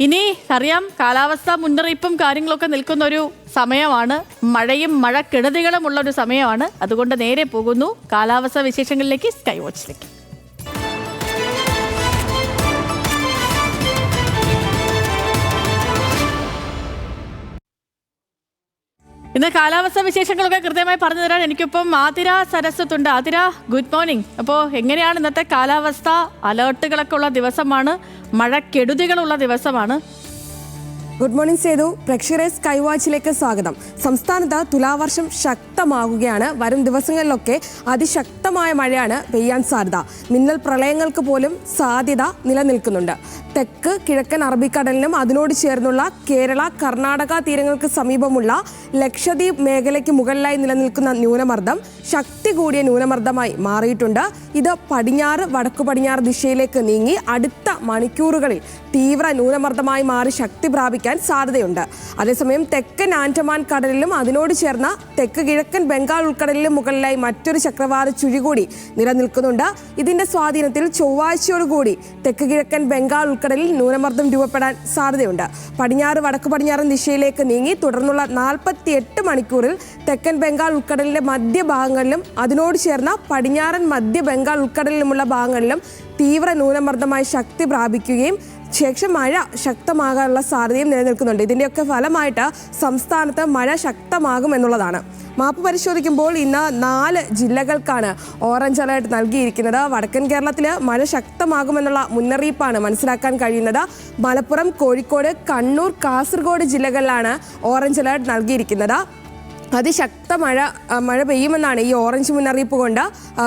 ഇനി അറിയാം കാലാവസ്ഥ മുന്നറിയിപ്പും കാര്യങ്ങളൊക്കെ നിൽക്കുന്ന ഒരു സമയമാണ്. മഴയും മഴക്കെടുതികളും ഉള്ള ഒരു സമയമാണ്. അതുകൊണ്ട് നേരെ പോകുന്നു. കാലാവസ്ഥാ വിശേഷങ്ങളിലേക്ക് സ്കൈ വാച്ചിലേക്ക് ഇന്ന് കാലാവസ്ഥ വിശേഷങ്ങളൊക്കെ കൃത്യമായി പറഞ്ഞു തരാൻ എനിക്കിപ്പം ആതിര സരസ്വത്തുണ്ട്. ആതിര ഗുഡ് മോർണിംഗ് അപ്പോൾ എങ്ങനെയാണ് ഇന്നത്തെ കാലാവസ്ഥ? അലേർട്ടുകളൊക്കെ ഉള്ള ദിവസമാണ്. മഴക്കെടുതികളുള്ള ദിവസമാണ്. Good morning Sethu. പ്രേക്ഷകരെ സ്കൈ വാച്ചിലേക്ക് സ്വാഗതം. സംസ്ഥാനത്ത് തുലാവർഷം ശക്തമാകുകയാണ്. വരും ദിവസങ്ങളിലൊക്കെ അതിശക്തമായ മഴയാണ് പെയ്യാൻ സാധ്യത. മിന്നൽ പ്രളയങ്ങൾക്ക് പോലും സാധ്യത നിലനിൽക്കുന്നുണ്ട്. തെക്ക് കിഴക്കൻ അറബിക്കടലിനും അതിനോട് ചേർന്നുള്ള കേരള കർണാടക തീരങ്ങൾക്ക് സമീപമുള്ള ലക്ഷദ്വീപ് മേഖലയ്ക്ക് മുകളിലായി നിലനിൽക്കുന്ന ന്യൂനമർദ്ദം ശക്തി കൂടിയ ന്യൂനമർദ്ദമായി മാറിയിട്ടുണ്ട്. ഇത് പടിഞ്ഞാറ് വടക്കു പടിഞ്ഞാറ് ദിശയിലേക്ക് നീങ്ങി അടുത്ത മണിക്കൂറുകളിൽ തീവ്ര ന്യൂനമർദ്ദമായി മാറി ശക്തി പ്രാപിക്കാൻ സാധ്യതയുണ്ട്. അതേസമയം തെക്കൻ ആൻഡമാൻ കടലിലും അതിനോട് ചേർന്ന തെക്ക് കിഴക്കൻ ബംഗാൾ ഉൾക്കടലിലും മുകളിലായി മറ്റൊരു ചക്രവാത ചുഴി കൂടി നിലനിൽക്കുന്നുണ്ട്. ഇതിന്റെ സ്വാധീനത്തിൽ ചൊവ്വാഴ്ചയോടുകൂടി തെക്ക് കിഴക്കൻ ബംഗാൾ ഉൾക്കടലിൽ ന്യൂനമർദ്ദം രൂപപ്പെടാൻ സാധ്യതയുണ്ട്. പടിഞ്ഞാറ് വടക്ക് പടിഞ്ഞാറൻ ദിശയിലേക്ക് നീങ്ങി തുടർന്നുള്ള നാൽപ്പത്തി എട്ട് മണിക്കൂറിൽ തെക്കൻ ബംഗാൾ ഉൾക്കടലിന്റെ മധ്യഭാഗങ്ങളിലും അതിനോട് ചേർന്ന പടിഞ്ഞാറൻ മധ്യ ബംഗാൾ ഉൾക്കടലിലുമുള്ള ഭാഗങ്ങളിലും തീവ്ര ന്യൂനമർദ്ദമായി ശക്തി പ്രാപിക്കുകയും ശേഷം മഴ ശക്തമാകാനുള്ള സാധ്യതയും നിലനിൽക്കുന്നുണ്ട്. ഇതിന്റെയൊക്കെ ഫലമായിട്ട് സംസ്ഥാനത്ത് മഴ ശക്തമാകും എന്നുള്ളതാണ്. മാപ്പ് പരിശോധിക്കുമ്പോൾ ഇന്ന് നാല് ജില്ലകൾക്കാണ് ഓറഞ്ച് അലേർട്ട് നൽകിയിരിക്കുന്നത്. വടക്കൻ കേരളത്തിൽ മഴ ശക്തമാകുമെന്നുള്ള മുന്നറിയിപ്പാണ് മനസ്സിലാക്കാൻ കഴിയുന്നത്. മലപ്പുറം കോഴിക്കോട് കണ്ണൂർ കാസർഗോഡ് ജില്ലകളിലാണ് ഓറഞ്ച് അലേർട്ട് നൽകിയിരിക്കുന്നത്. അതിശക്ത മഴ മഴ പെയ്യുമെന്നാണ് ഈ ഓറഞ്ച് മുന്നറിയിപ്പ് കൊണ്ട്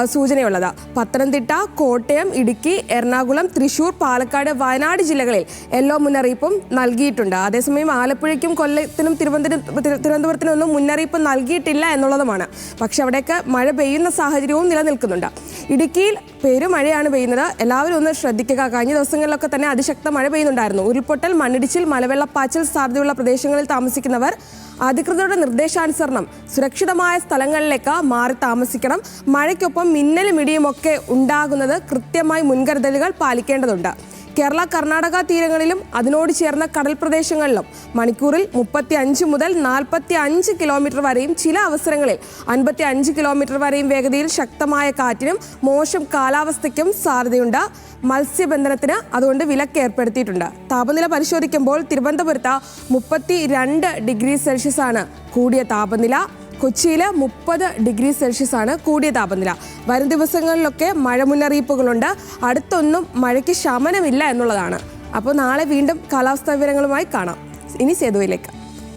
സൂചനയുള്ളത്. പത്തനംതിട്ട കോട്ടയം ഇടുക്കി എറണാകുളം തൃശൂർ പാലക്കാട് വയനാട് ജില്ലകളിൽ യെല്ലോ മുന്നറിയിപ്പും നൽകിയിട്ടുണ്ട്. അതേസമയം ആലപ്പുഴയ്ക്കും കൊല്ലത്തിനും തിരുവനന്തപുരം തിരു- തിരുവനന്തപുരത്തിനും ഒന്നും മുന്നറിയിപ്പ് നൽകിയിട്ടില്ല എന്നുള്ളതുമാണ്. പക്ഷെ അവിടെയൊക്കെ മഴ പെയ്യുന്ന സാഹചര്യവും നിലനിൽക്കുന്നുണ്ട്. ഇടുക്കിയിൽ പെരുമഴയാണ് പെയ്യുന്നത്. എല്ലാവരും ഒന്ന് ശ്രദ്ധിക്കുക. കഴിഞ്ഞ ദിവസങ്ങളിലൊക്കെ തന്നെ അതിശക്ത മഴ പെയ്യുന്നുണ്ടായിരുന്നു. ഉരുൾപൊട്ടൽ മണ്ണിടിച്ചിൽ മലവെള്ളപ്പാച്ചിൽ സാധ്യതയുള്ള പ്രദേശങ്ങളിൽ താമസിക്കുന്നവർ അധികൃതരുടെ നിർദ്ദേശാനുസരണം സുരക്ഷിതമായ സ്ഥലങ്ങളിലേക്ക് മാറി താമസിക്കണം. മഴയ്ക്കൊപ്പം മിന്നലും ഇടിയുമൊക്കെ ഉണ്ടാകുന്നത് കൃത്യമായി മുൻകരുതലുകൾ പാലിക്കേണ്ടതുണ്ട്. കേരള കർണാടക തീരങ്ങളിലും അതിനോട് ചേർന്ന കടൽ പ്രദേശങ്ങളിലും മണിക്കൂറിൽ മുപ്പത്തി അഞ്ച് മുതൽ നാൽപ്പത്തി അഞ്ച് കിലോമീറ്റർ വരെയും ചില അവസരങ്ങളിൽ അൻപത്തി അഞ്ച് കിലോമീറ്റർ വരെയും വേഗതയിൽ ശക്തമായ കാറ്റിനും മോശം കാലാവസ്ഥയ്ക്കും സാധ്യതയുണ്ട്. മത്സ്യബന്ധനത്തിന് അതുകൊണ്ട് വിലക്ക് ഏർപ്പെടുത്തിയിട്ടുണ്ട്. താപനില പരിശോധിക്കുമ്പോൾ തിരുവനന്തപുരത്ത് മുപ്പത്തി രണ്ട് ഡിഗ്രി സെൽഷ്യസ് ആണ് കൂടിയ താപനില. കൊച്ചിയിൽ മുപ്പത് ഡിഗ്രി സെൽഷ്യസ് ആണ് കൂടിയ താപനില. വരും ദിവസങ്ങളിലൊക്കെ മഴ മുന്നറിയിപ്പുകളുണ്ട്. അടുത്തൊന്നും മഴയ്ക്ക് ശമനമില്ല എന്നുള്ളതാണ്. അപ്പോൾ നാളെ വീണ്ടും കാലാവസ്ഥാ വിവരങ്ങളുമായി കാണാം. ഇനി സേതുവിലേക്ക്